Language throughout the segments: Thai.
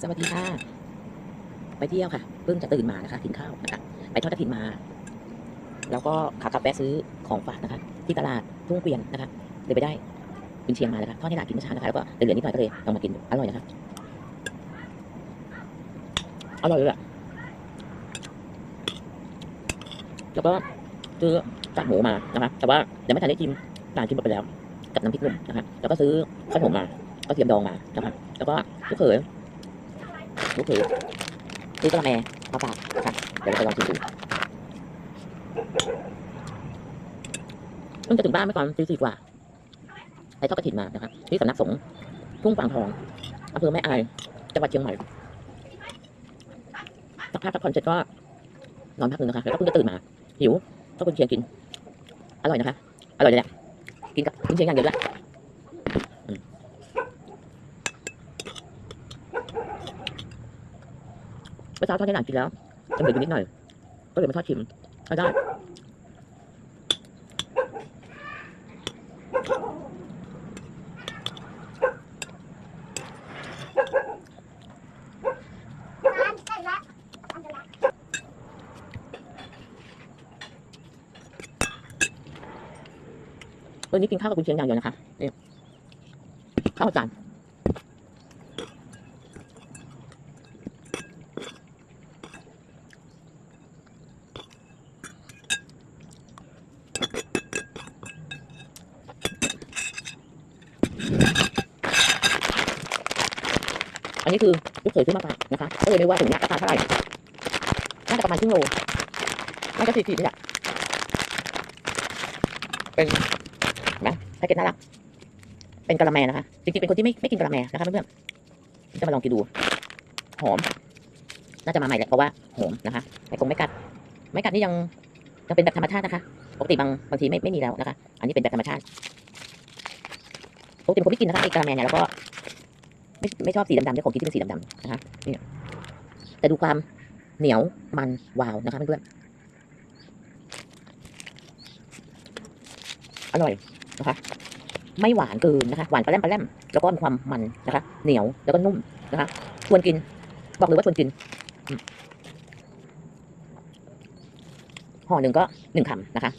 สวัสดีค่ะ ไปเที่ยวค่ะ เพิ่งจะตื่นมานะคะกินข้าวนะคะไปทอดกระถินมา แล้วก็ขากลับแวะซื้อของฝากนะคะ ที่ตลาดทุ่งเกวียนนะคะเลยไปได้กุนเชียงมานะคะทอดให้หลานกินเมื่อเช้านะคะแล้วก็เหลือๆนิดหน่อยก็เลยลองมากินดูอร่อยนะคะอร่อยเลยอะแล้วก็ซื้อกากหมูมานะคะแต่ว่ายังไม่ทันได้ชิมหลานชิมหมดไปแล้ว กับน้ำพริกหนุ่มนะคะแล้วก็ซื้อข้าวหมมาก็เทียมดองมานะคะแล้วก็ลูกเขย ลูกเขยซื้อกระแมมาฝากค่ะเดี๋ยวเราไปลองชิมดูเพิ่งจะถึงบ้านเมื่อก่อนตีสี่กว่าไปทอดกระถิ่นมานะคะที่สำนักสงฆ์ทุ่งฝางทองอำเภอแม่อายจังหวัดเชียงใหม่สักพักพักผ่อนเสร็จก็นอนพักหนึ่งนะคะแล้วก็เพิ่งจะตื่นมา หิวก็คุณเชียงกิน อร่อยนะคะ อร่อยเลยแหละกินกับคุณเชียงอย่างเดียวด้วยอืมเมื่ อเช้าทอดให้หลานกินแล้วยังเหลืออยู่นิดหน่อย ก็เลยมาทอดชิมก็ได้วันนี้กินข้าวกับคุณเชียงอย่างเดียวนะคะนี่ข้าวจาน อันนี้คือลูกเขยซื้อมาฝากนะคะก็เลยไม่ว่าถึงราคาเท่าไหร่น่าจะประมาณครึ่งโลน่าจะสี่ขีดนี่แหละเป็นนะแพ็กเกจน่ารักเป็นกะละแมนะคะจริงๆเป็นคนที่ไม่ไม่กินกะละแมนะคะเพื่อนๆจะมาลองกินดู หอม น่าจะมาใหม่แหละเพราะว่าหอมนะคะแต่คงไม่กัด ไม่กัดนี่ยังยังเป็นแบบธรรมชาตินะคะปกติบางบางทีไม่ไม่มีแล้วนะคะ อันนี้เป็นแบบธรรมชาติปกติเป็นคนไม่กินนะคะไอ้กะละแมเนี่ยแล้วก็ ไม่ไม่ชอบสีดำๆเนี่ยของกินที่เป็นสีดำๆนะคะนี่แต่ดูความเหนียวมันวาวนะคะเพื่อนๆอร่อยนะคะ ไม่หวานเกินนะคะ หวานปลาแรมปลาแรมแล้วก็มีความมันนะคะ เหนียวแล้วก็นุ่มนะคะชวนกิน บอกเลยว่าชวนกินห่อหนึ่งก็หนึ่งคำนะคะ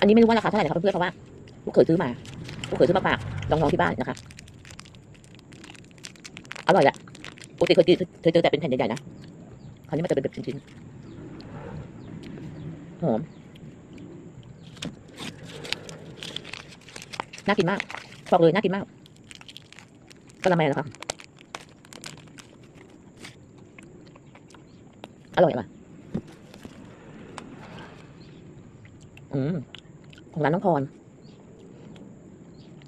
อันนี้ไม่รู้ว่าราคาเท่าไหร่นะครับเพื่อนๆเพราะว่าลูกเขยซื้อมาลูกเขยซื้อมาฝากน้องๆที่บ้านนะคะ อร่อยแหละปกติเคยกินเคยเจอแต่เป็นแผ่นใหญ่ๆนะคราวนี้มาเจอเป็นแบบชิ้นๆหอมน่ากินมากบอกเลยน่ากินมากกะละแมนะครับอร่อยอะอืมของร้านน้องพร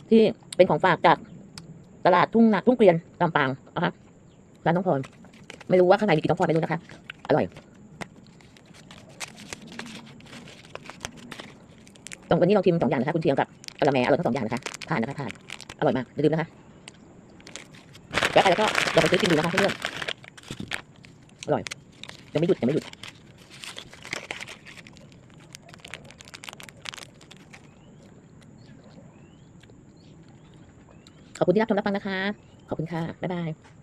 ที่เป็นของฝากจาก ตลาดทุ่งนาทุ่งเกวียนลำปางนะคะร้านน้องพร ไม่รู้ว่าข้างในมีกี่น้องพรไม่รู้นะคะ อร่อย ตรงวันนี้ลองชิมสองอย่างนะคะ คุณเชียงกับกะละแมอร่อยทั้งสองอย่างนะคะผ่านนะคะผ่าน อร่อยมากอย่าลืมนะคะแวะไปแล้วก็ลองไปซื้อกินดูนะคะเพื่อนอร่อยยังไม่หยุดยังไม่หยุด ขอบคุณที่รับชมรับฟังนะคะ ขอบคุณค่ะ บ๊ายบาย